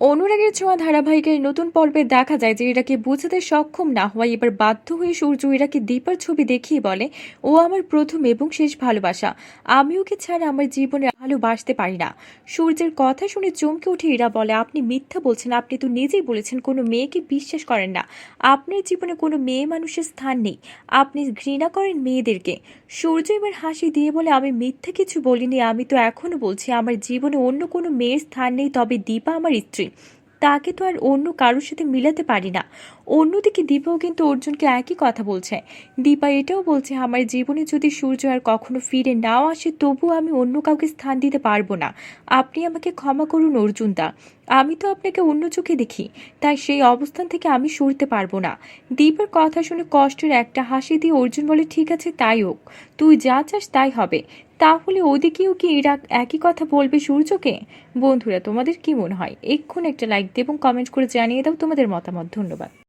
অনুরাগের ছোঁয়া ধারাবাহিকের নতুন পর্বে দেখা যায় যে ইরাকে বুঝতে সক্ষম না হওয়ায় এবার বাধ্য হয়ে সূর্য ইরাকে দীপার ছবি দেখিয়ে বলে, ও আমার প্রথম এবং শেষ ভালোবাসা। আমি ওকে ছাড়া আমার জীবনে ভালোবাসতে পারি না। সূর্যের কথা শুনে চমকে উঠে এরা বলে, আপনি মিথ্যা বলছেন, আপনি তো নিজেই বলেছেন, কোনো মেয়েকে বিশ্বাস করেন না। আপনার জীবনে কোনো মেয়ে মানুষের স্থান নেই। আপনি ঘৃণা করেন মেয়েদেরকে। সূর্য এবার হাসি দিয়ে বলে, আমি মিথ্যা কিছু বলিনি, আমি তো এখনও বলছি, আমার জীবনে অন্য কোনো মেয়ের স্থান নেই, তবে দীপা আমার স্ত্রী। তাকে তো আর অন্য কারোর সাথে মিলাতে পারি না। অন্যদিকে দীপাও কিন্তু অর্জুনকে একই কথা বলছে। দীপা এটাও বলছে, আমার জীবনে যদি সূর্য আর কখনো ফিরে নাও আসে তবুও আমি অন্য কাউকে স্থান দিতে পারব না। আপনি আমাকে ক্ষমা করুন অর্জুন দা আমি তো আপনাকে অন্য চোখে দেখি, তাই সেই অবস্থান থেকে আমি সরতে পারব না। দীপার কথা শুনে কষ্টের একটা হাসি দিয়ে অর্জুন বলে, ঠিক আছে, তাই হোক। তুই যা চাস, তাই হবে। তাহলে ওদিকেও কি এরা একই কথা বলবে সূর্যকে? বন্ধুরা, তোমাদের কি মনে হয়? এক্ষুনি একটা লাইক দিয়ে এবং কমেন্ট করে জানিয়ে দাও তোমাদের মতামত। ধন্যবাদ।